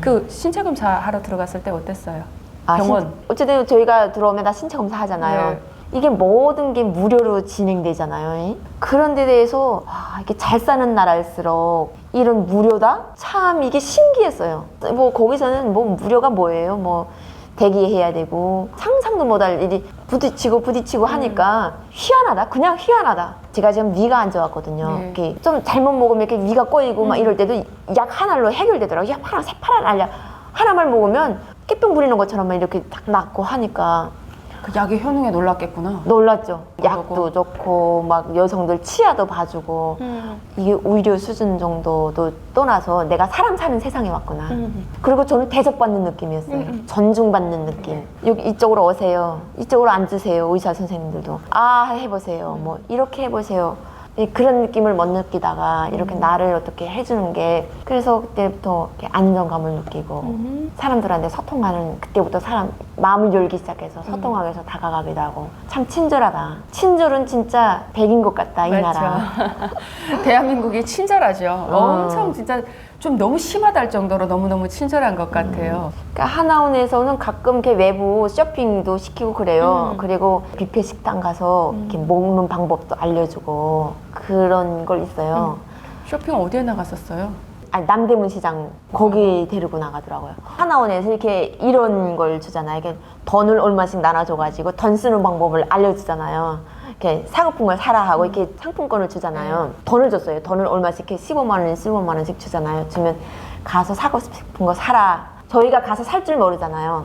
그 신체 검사 하러 들어갔을 때 어땠어요? 아, 병원. 신- 어쨌든 저희가 들어오면 다 신체 검사 하잖아요. 네. 이게 모든 게 무료로 진행되잖아요. 그런 데 대해서 아, 이게 잘 사는 나라일수록 이런 무료다? 참 이게 신기했어요. 뭐 거기서는 뭐 무료가 뭐예요? 뭐 대기해야 되고 상상도 못할 일이 부딪히고 부딪히고 하니까 희한하다. 그냥 희한하다. 제가 지금 위가 안 좋았거든요. 네. 이렇게 좀 잘못 먹으면 이렇게 위가 꼬이고 막 음. 이럴 때도 약 하나로 해결되더라고요. 약 하나, 새파란 알약 하나만 먹으면 깨병 부리는 것처럼 막 이렇게 딱 낫고 하니까 그 약의 효능에 놀랐겠구나. 놀랐죠. 약도. 좋고 막 여성들 치아도 봐주고 음. 이게 의료 수준 정도도 떠나서 내가 사람 사는 세상에 왔구나. 음. 그리고 저는 대접받는 느낌이었어요. 음, 음. 존중받는 느낌. 여기 이쪽으로 오세요. 이쪽으로 앉으세요. 의사 선생님들도. 아, 해보세요. 뭐, 이렇게 해보세요. 이 그런 느낌을 못 느끼다가 이렇게 나를 어떻게 해주는 게 그래서 그때부터 이렇게 안정감을 느끼고 음. 사람들한테 소통하는 그때부터 사람 마음을 열기 시작해서 소통하기 위해서 다가가기도 하고 참 친절하다. 친절은 진짜 백인 것 같다 이 나라. 대한민국이 친절하죠. 어. 엄청 진짜 좀 너무 심하다 할 정도로 너무너무 친절한 것 같아요. 그러니까 하나원에서는 가끔 이렇게 외부 쇼핑도 시키고 그래요. 음. 그리고 뷔페 식당 가서 이렇게 먹는 방법도 알려주고 그런 걸 있어요. 쇼핑 어디에 나갔었어요? 아니, 남대문 시장 거기 데리고 나가더라고요. 하나원에서 이렇게 이런 걸 주잖아요. 이게 돈을 얼마씩 나눠줘가지고 돈 쓰는 방법을 알려주잖아요. 이렇게 사고픈 걸 사라 하고 이렇게 상품권을 주잖아요. 돈을 줬어요. 돈을 얼마씩 이렇게 15만 원, 15만 원씩 주잖아요. 주면 가서 사고 싶은 거 사라. 저희가 가서 살 줄 모르잖아요.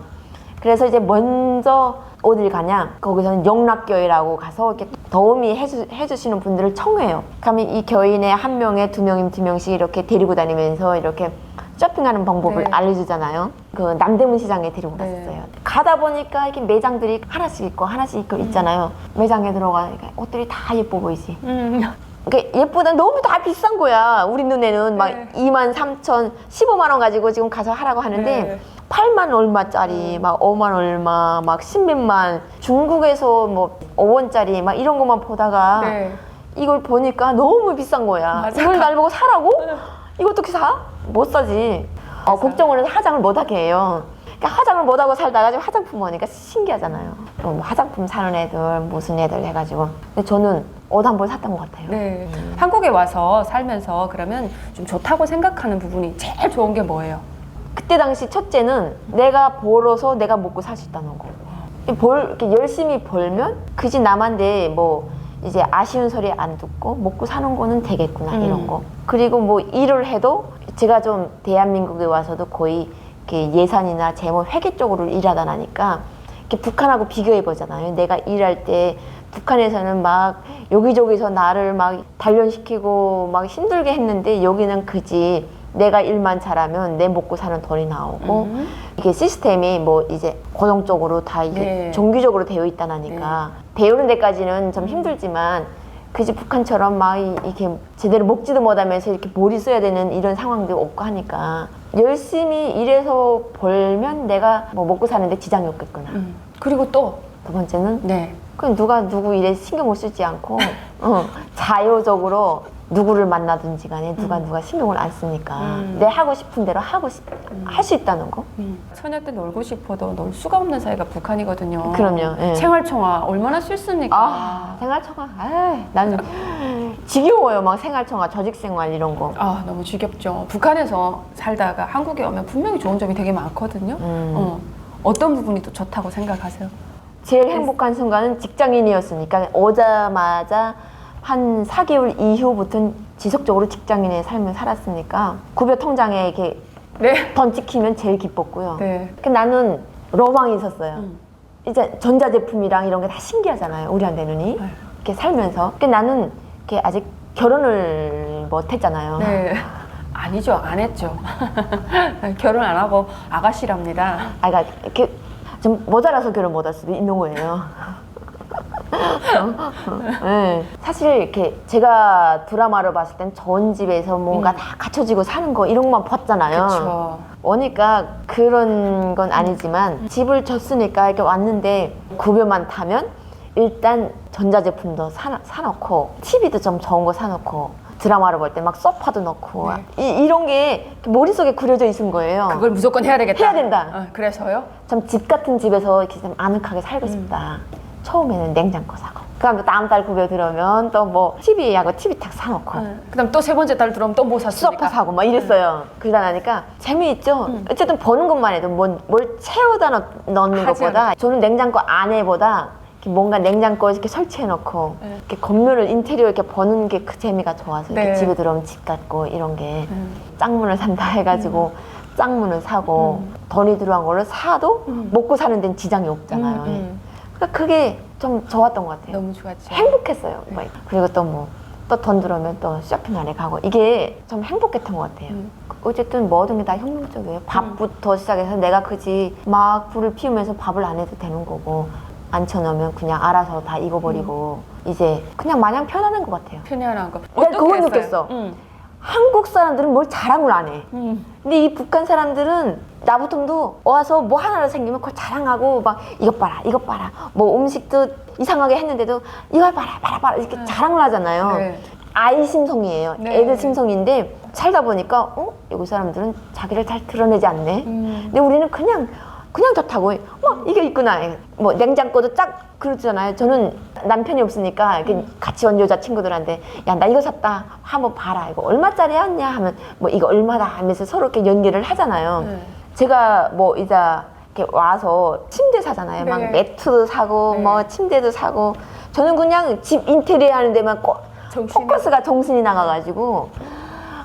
그래서 이제 먼저 어딜 가냐? 거기서는 영락교회라고 가서 이렇게 도우미 해주, 해주시는 분들을 청해요. 그러면 이 교인의 한 명에 두 명임 두 명씩 이렇게 데리고 다니면서 이렇게 쇼핑하는 방법을 네. 알려주잖아요. 그 남대문 시장에 데리고 네. 갔었어요. 가다 보니까 이렇게 매장들이 하나씩 있고 하나씩 있고 있잖아요. 매장에 들어가니까 옷들이 다 예뻐 보이지. 음. 그러니까 예쁘다 너무 다 비싼 거야. 우리 눈에는 막 네. 2만 3천, 15만 원 가지고 지금 가서 하라고 하는데 네. 8만 얼마짜리, 막 5만 얼마, 막 10몇만 중국에서 뭐 5원짜리 막 이런 것만 보다가 네. 이걸 보니까 너무 비싼 거야. 맞아. 이걸 날 보고 사라고? 이거 어떻게 사? 못 사지. 어, 걱정을 화장을 못 하게 해요. 그러니까 화장을 못 하고 살다가 지금 화장품 오니까 신기하잖아요. 어, 뭐 화장품 사는 애들, 무슨 애들 해가지고. 근데 저는 옷 한 벌 샀던 것 같아요. 네. 한국에 와서 살면서 그러면 좀 좋다고 생각하는 부분이 제일 좋은 게 뭐예요? 그때 당시 첫째는 내가 벌어서 내가 먹고 살 수 있다는 거. 벌, 이렇게 열심히 벌면 그지 남한데 뭐 이제 아쉬운 소리 안 듣고 먹고 사는 거는 되겠구나 음. 이런 거. 그리고 뭐 일을 해도 제가 좀 대한민국에 와서도 거의 이렇게 예산이나 재무 회계 쪽으로 일하다 나니까 이렇게 북한하고 비교해 보잖아요. 내가 일할 때 북한에서는 막 여기저기서 나를 막 단련시키고 막 힘들게 했는데 여기는 그지 내가 일만 잘하면 내 먹고 사는 돈이 나오고 음. 이게 시스템이 뭐 이제 고정적으로 다 이게 네. 정규적으로 되어 있다나니까 배우는 데까지는 좀 힘들지만 그지 북한처럼 막 이- 이렇게 제대로 먹지도 못하면서 이렇게 몰이 써야 되는 이런 상황도 없고 하니까 열심히 일해서 벌면 내가 뭐 먹고 사는데 지장이 없겠구나. 음. 그리고 또 두 번째는 네. 그냥 누가 누구 일에 신경을 쓰지 않고 어, 자유적으로 누구를 만나든지 간에 누가 누가 신경을 안 쓰니까 음. 내 하고 싶은 대로 하고 싶할수 있다는 거. 음. 처녀 때 놀고 싶어도 놀 수가 없는 사이가 북한이거든요. 그럼요, 예. 생활청화 얼마나 싫습니까? 아. 에이, 나는 지겨워요. 막 생활청화, 조직생활 이런 거. 아, 너무 지겹죠. 북한에서 살다가 한국에 오면 분명히 좋은 점이 되게 많거든요. 음. 어. 어떤 부분이 또 좋다고 생각하세요? 제일 행복한 순간은 직장인이었으니까 오자마자 한 4개월 이후부터는 지속적으로 직장인의 삶을 살았으니까 급여 통장에 이렇게 네. 돈 찍히면 제일 기뻤고요. 네. 그 나는 로망이 있었어요. 음. 이제 전자제품이랑 이런 게 다 신기하잖아요. 우리한테는 이 네. 이렇게 살면서. 그 나는 이렇게 아직 결혼을 못 했잖아요. 네. 아니죠. 안 했죠. 결혼 안 하고 아가씨랍니다. 아, 그러니까 이렇게 좀 모자라서 결혼 못 할 수도 있는 거예요. 네. 사실 이렇게 제가 드라마를 봤을 땐 좋은 집에서 뭔가 음. 다 갖춰지고 사는 거 이런 것만 봤잖아요. 그렇죠. 오니까 그런 건 아니지만 집을 줬으니까 이렇게 왔는데 급여만 타면 일단 전자제품도 사, 사놓고 TV도 좀 좋은 거 사놓고 드라마를 볼 때 막 소파도 넣고 네. 이, 이런 게 머릿속에 그려져 있은 거예요. 그걸 무조건 해야 되겠다. 해야 된다. 어, 그래서요? 참 집 같은 집에서 이렇게 좀 아늑하게 살고 음. 싶다. 처음에는 냉장고 사고. 그다음 또 다음 달 급여 들어오면 또 뭐 TV하고 TV 탁 사놓고. 어. 그다음 또 세 번째 달 들어오면 또 뭐 샀습니까? 소파 사고 막 이랬어요. 그러다 나니까 재미있죠. 음. 어쨌든 버는 것만 해도 뭘, 뭘 채워다 넣, 넣는 하지 것보다 저는 냉장고 안에보다 이렇게 뭔가 냉장고에 이렇게 설치해놓고 네. 이렇게 건물을 인테리어 이렇게 버는 게 그 재미가 좋아서 이렇게 네. 집에 들어오면 집 같고 이런 게 음. 짝문을 산다 해가지고 짝문을 사고 음. 돈이 들어간 거를 사도 음. 먹고 사는 데는 지장이 없잖아요. 음, 음. 그러니까 그게 좀 좋았던 것 같아요. 너무 좋았죠. 행복했어요. 네. 막. 그리고 또 뭐 또 돈 들어오면 또 쇼핑하러 가고 이게 좀 행복했던 것 같아요. 음. 어쨌든 모든 게 다 혁명적이에요. 밥부터 시작해서 내가 그지 막 불을 피우면서 밥을 안 해도 되는 거고 앉혀놓으면 그냥 알아서 다 익어버리고 이제 그냥 마냥 편안한 것 같아요. 편안한 거. 난 그건 했어요? 느꼈어. 음. 한국 사람들은 뭘 자랑을 안 해. 음. 근데 이 북한 사람들은 나부터도 와서 뭐 하나를 생기면 그걸 자랑하고 막 이것 봐라 이것 봐라 뭐 음식도 이상하게 했는데도 이걸 봐라 봐라 봐라 이렇게 네. 자랑을 하잖아요 네. 아이 심성이에요 네. 애들 심성인데 살다 보니까 어 여기 사람들은 자기를 잘 드러내지 않네 음. 근데 우리는 그냥 그냥 좋다고 해. 어 이게 있구나 뭐 냉장고도 딱 그렇잖아요 저는 남편이 없으니까 이렇게 음. 같이 온 여자 친구들한테 야 나 이거 샀다 한번 봐라 이거 얼마짜리 였냐 하면 뭐 이거 얼마다 하면서 서로 이렇게 연결을 하잖아요 네. 제가 뭐 이제 이렇게 와서 침대 사잖아요. 막 네. 매트도 사고 네. 뭐 침대도 사고 저는 그냥 집 인테리어 하는 데만 꼭 정신이- 포커스가 정신이 나가가지고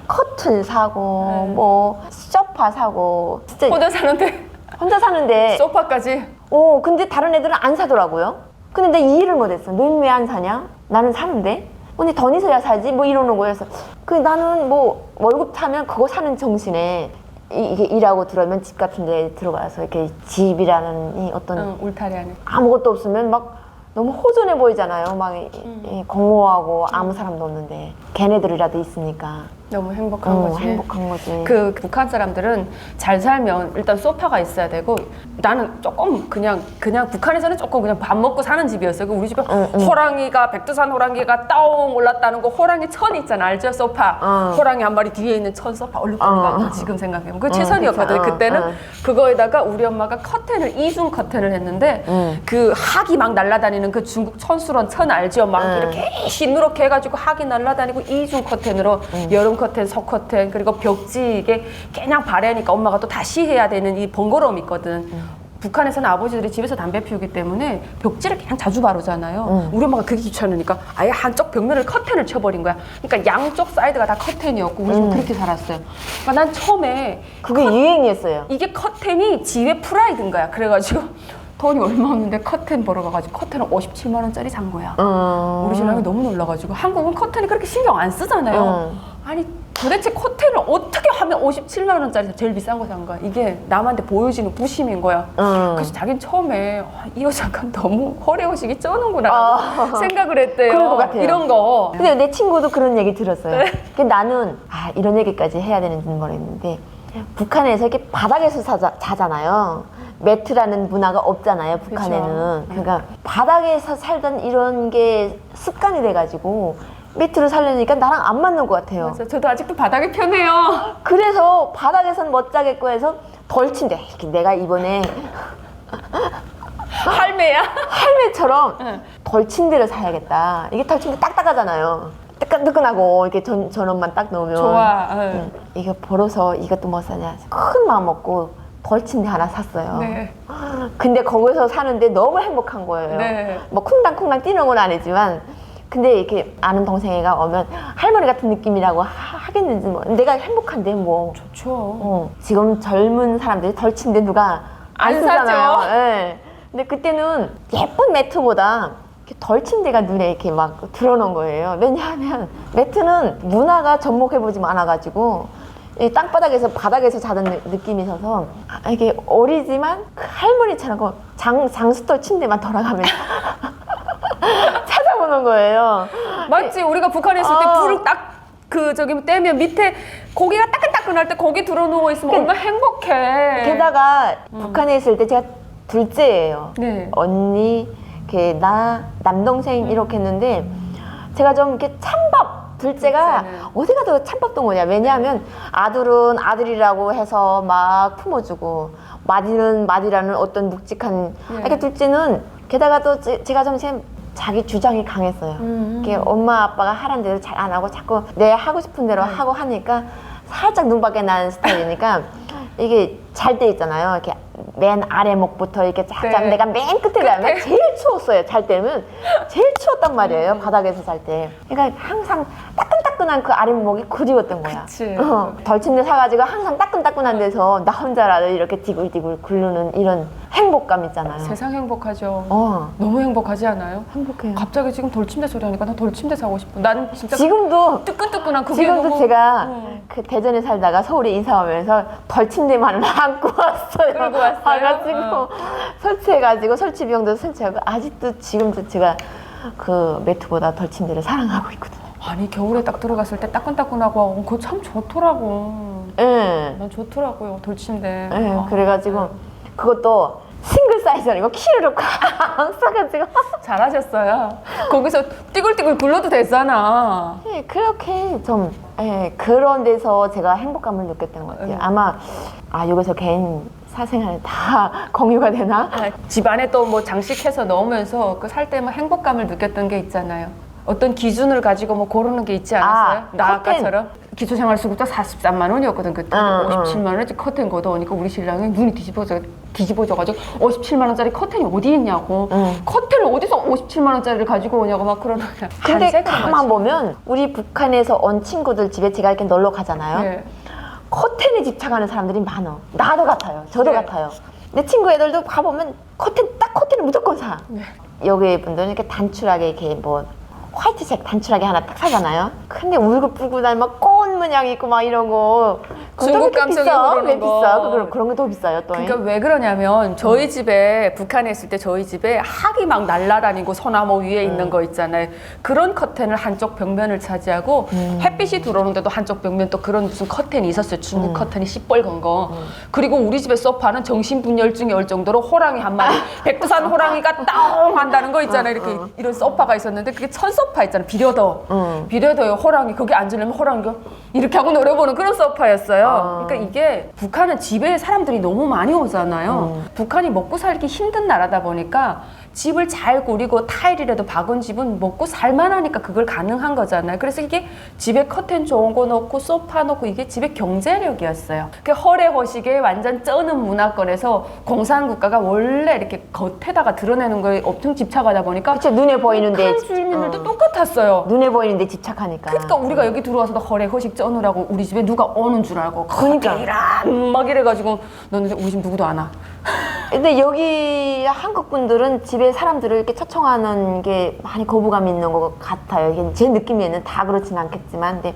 커튼 사고 네. 뭐 소파 사고 진짜 혼자 사는데 혼자 사는데 소파까지. 어 근데 다른 애들은 안 사더라고요. 근데 내 이해를 못했어. 너는 왜안 사냐? 나는 사는데. 언니 돈 있어야 사지 뭐 이러는 거여서 그 나는 뭐 월급 타면 그거 사는 정신에 이- 이게 일하고 들어오면 집 같은 데 들어가서 이렇게 집이라는 이 어떤 응, 울타리 안에. 아무것도 없으면 막 너무 호전해 보이잖아요. 막 이- 음. 이 공허하고 아무 사람도 없는데 걔네들이라도 있으니까 너무 행복한 어, 거지. 행복한 거지. 그 북한 사람들은 잘 살면 일단 소파가 있어야 되고 나는 조금 그냥 그냥 북한에서는 조금 그냥 밥 먹고 사는 집이었어요. 그 우리 집에 응, 응. 호랑이가 백두산 호랑이가 따옹 올랐다는 거 호랑이 천 있잖아 알죠 소파 응. 호랑이 한 마리 뒤에 있는 천 소파 얼룩거리가 응. 지금 생각해보면 그 응, 최선이었거든 그쵸. 응, 그때는 응. 그거에다가 우리 엄마가 커튼을 이중 커튼을 했는데 응. 그 학이 막 날아다니는 그 중국 천수런 천 알죠 막 응. 이렇게 시누렇게 해가지고 학이 날아다니고 이중 커튼으로 여름 커튼, 석 커튼 그리고 벽지 이게 그냥 바래니까 엄마가 또 다시 해야 되는 이 번거로움이 있거든. 북한에서는 아버지들이 집에서 담배 피우기 때문에 벽지를 그냥 자주 바르잖아요. 응. 우리 엄마가 그게 귀찮으니까 아예 한쪽 벽면을 커튼을 쳐버린 거야. 그러니까 양쪽 사이드가 다 커튼이었고 우리 집은 그렇게 살았어요. 그러니까 난 처음에 그게 유행이었어요. 이게 커튼이 지의 프라이드인 거야. 그래가지고 돈이 얼마 없는데 커튼 보러 가가지고 커튼을 57만 원짜리 산 거야. 음. 우리 신랑이 너무 놀라가지고 한국은 커튼이 그렇게 신경 안 쓰잖아요. 응. 아니 도대체 커튼을 어떻게 하면 57만 원짜리 제일 비싼 거산 거야. 이게 남한테 보여지는 부심인 거야. 응. 그래서 자기는 처음에 아, 이 여자가 너무 허리호식이 쩌는구나 아. 생각을 했대요. 그럴 것 같아요. 이런 거. 근데 내 친구도 그런 얘기 들었어요. 네. 근데 나는 아 이런 얘기까지 해야 되는지는 모르겠는데 북한에서 이렇게 바닥에서 자자, 자잖아요. 매트라는 문화가 없잖아요. 북한에는. 그쵸. 그러니까 바닥에서 살던 이런 게 습관이 돼가지고 매트로 살려니까 나랑 안 맞는 것 같아요. 맞아, 저도 아직도 바닥이 편해요. 그래서 바닥에선 못 자겠고 해서 덜친데 이렇게 내가 이번에 할매야. 할매처럼 응. 덜친 데를 사야겠다. 이게 덜친 데 딱딱하잖아요. 뜨끈뜨끈하고 이렇게 전, 전원만 딱 넣으면 좋아. 응. 응, 이거 벌어서 이것도 못 사냐 큰 마음 먹고 데 하나 샀어요. 네. 근데 거기서 사는데 너무 행복한 거예요. 네. 뭐 쿵당쿵당 뛰는 건 아니지만 근데 이렇게 아는 동생이가 오면 할머니 같은 느낌이라고 하- 하겠는지 뭐 내가 행복한데 뭐 좋죠. 어, 지금 젊은 사람들이 덜친데 누가 안, 안 쓰잖아요. 사죠. 예. 근데 그때는 예쁜 매트보다 덜친 데가 눈에 이렇게 막 들어오는 거예요. 왜냐하면 매트는 문화가 접목해보지 않아가지고 이 땅바닥에서 바닥에서 느- 느낌이 있어서 아, 이게 어리지만 그 할머니처럼 그 장, 장수떨 침대만 돌아가면 찾아보는 거예요. 맞지? 우리가 북한에 있을 때 어. 불을 딱 그 저기 떼면 밑에 고기가 따끈따끈할 때 거기 들어 누워 있으면 얼마나 행복해. 게다가 북한에 있을 때 제가 둘째예요. 네. 언니, 이렇게 나 남동생 이렇게 했는데 제가 좀 이렇게 찬밥 둘째가 둘째는. 어디 가도 참밥동무냐. 왜냐하면 아들은 아들이라고 해서 막 품어주고 마디는 마디라는 어떤 묵직한. 예. 이렇게 둘째는 게다가 또 제- 제가 좀 제- 자기 주장이 강했어요. 음. 이게 엄마 아빠가 하란 대로 잘 안 하고 자꾸 내 하고 싶은 대로 네. 하고 하니까 살짝 눈 밖에 나는 스타일이니까 이게 잘 때 있잖아요. 이렇게 맨 아래 목부터 이렇게 쫙 네. 자면 내가 맨 끝에 가면 제일 추웠어요. 잘 때는 제일 추웠단 말이에요. 바닥에서 잘 때. 그러니까 항상 따끈따끈 한 그 아랫목이 그리웠던 거야. 그치. 어, 덜침대 사가지고 항상 따끈따끈한 데서 나 혼자라도 이렇게 디굴디굴 굴르는 이런 행복감 있잖아요. 세상 행복하죠. 어, 너무 행복하지 않아요? 행복해요. 갑자기 지금 돌침대 소리 하니까 나 돌침대 사고 싶어. 난 진짜 지금도 뜨끈뜨끈한 그게 지금도 너무- 제가 음. 그 대전에 살다가 서울에 이사 오면서 덜침대만을 안고 왔어요. 끌고 왔어요? 와가지고 어. 설치해가지고 설치 비용도 설치하고 아직도 지금도 제가 그 매트보다 덜침대를 사랑하고 있거든요. 아니 겨울에 딱 들어갔을 때 따끈따끈하고 그거 참 좋더라고. 예. 난 좋더라고요 돌침대. 예, 아, 그래가지고 그것도 싱글 사이즈 아니고 키를 꽉 싸가지고 잘하셨어요. 거기서 띠글띠글 굴러도 되잖아. 예, 그렇게 좀 예, 그런 데서 제가 행복감을 느꼈던 것 같아요. 음. 아마 아 여기서 개인 사생활 다 공유가 되나? 아, 집안에 또 뭐 장식해서 넣으면서 그 살때뭐 행복감을 느꼈던 게 있잖아요. 어떤 기준을 가지고 뭐 고르는 게 있지 않았어요? 아, 나 커튼. 아까처럼 기초생활수급자 43만 원이었거든 그때 응, 57만 원짜리 커튼 걷어오니까 우리 신랑이 눈이 뒤집어져 뒤집어져가지고 57만 원짜리 커튼이 어디 있냐고 응. 커튼을 어디서 57만 원짜리를 가지고 오냐고 막 그러는 거야. 근데 가만. 보면 우리 북한에서 온 친구들 집에 제가 이렇게 놀러 가잖아요. 네. 커튼에 집착하는 사람들이 많아. 나도 같아요. 저도 네. 같아요. 내 친구 애들도 가보면 커튼 딱 커튼을 무조건 사. 네. 여기 분들은 이렇게 단출하게 이렇게 뭐 화이트색 단출하게 하나 딱 사잖아요. 근데 울긋불긋한 막꽃 문양 있고 막 거. 그거 중국 감성이 비싸? 왜 거. 비싸? 그런 그런 게 더 비싸요 또. 그러니까 왜 그러냐면 저희 집에 북한에 있을 때 저희 집에 학이 막 날라다니고 소나무 위에 있는 거 있잖아요. 그런 커튼을 한쪽 벽면을 차지하고 햇빛이 들어오는데도 한쪽 벽면 또 그런 무슨 커튼이 있었어요. 중국 커튼이 시뻘건 거. 그리고 우리 집의 소파는 정신분열증이 올 정도로 호랑이 한 마리, 백두산 호랑이가 따옹 한다는 거 있잖아요. 이렇게 이런 소파가 있었는데 그게 천 소파 있잖아요. 비려더. 응. 비례도요 호랑이 거기 앉으려면 호랑이가 이렇게 하고 노려보는 그런 소파였어요. 아. 그러니까 이게 북한은 집에 사람들이 너무 많이 오잖아요. 북한이 먹고 살기 힘든 나라다 보니까 집을 잘 꾸리고 타일이라도 박은 집은 먹고 살만하니까 그걸 가능한 거잖아요. 그래서 이게 집에 커튼 좋은 거 넣고 소파 넣고 이게 집의 경제력이었어요. 그 허례 허식에 완전 쩌는 문화권에서 공산 국가가 원래 이렇게 겉에다가 드러내는 거에 엄청 집착하다 보니까 그쵸 눈에 보이는데 북한 주민들도 어. 똑같았어요. 눈에 보이는데 집착하니까. 그러니까 우리가 여기 들어와서도 허례 허식 쩌느라고 우리 집에 누가 오는 줄 알고 그러니까. 막 이래가지고 너는 우리 집 누구도 안 와. 근데 여기 한국 분들은 집에 사람들을 이렇게 초청하는 게 많이 거부감 있는 것 같아요. 이게 제 느낌에는 다 그렇진 않겠지만, 근데,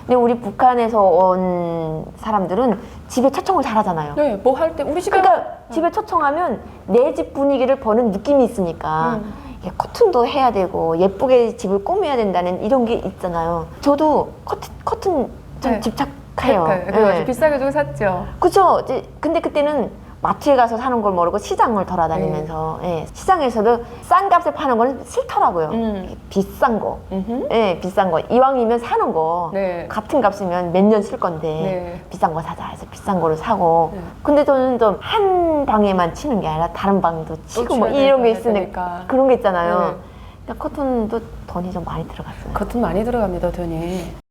근데 우리 북한에서 온 사람들은 집에 초청을 잘하잖아요. 네, 뭐 할 때 우리 집에 그러니까 집에 초청하면 내 집 분위기를 버는 느낌이 있으니까 음. 이게 커튼도 해야 되고 예쁘게 집을 꾸며야 된다는 이런 게 있잖아요. 저도 커튼 커튼 좀 네. 집착해요. 그러니까 그래가지고 예. 비싸게 주고 샀죠. 그죠? 이제 근데 그때는 마트에 가서 사는 걸 모르고 시장을 돌아다니면서 예, 시장에서도 싼 값에 파는 거는 싫더라고요. 음. 비싼 거. 음흠. 예, 비싼 거. 이왕이면 사는 거. 네. 같은 값이면 몇 년 쓸 건데 네. 비싼 거 사자 해서 비싼 거를 사고. 네. 근데 저는 좀 한 방에만 치는 게 아니라 다른 방도 치고 뭐 쳐야 이런 게 되니까. 있으니까 그런 게 있잖아요. 네. 근데 커튼도 돈이 좀 많이 들어갔어요. 커튼 많이 들어갑니다, 돈이.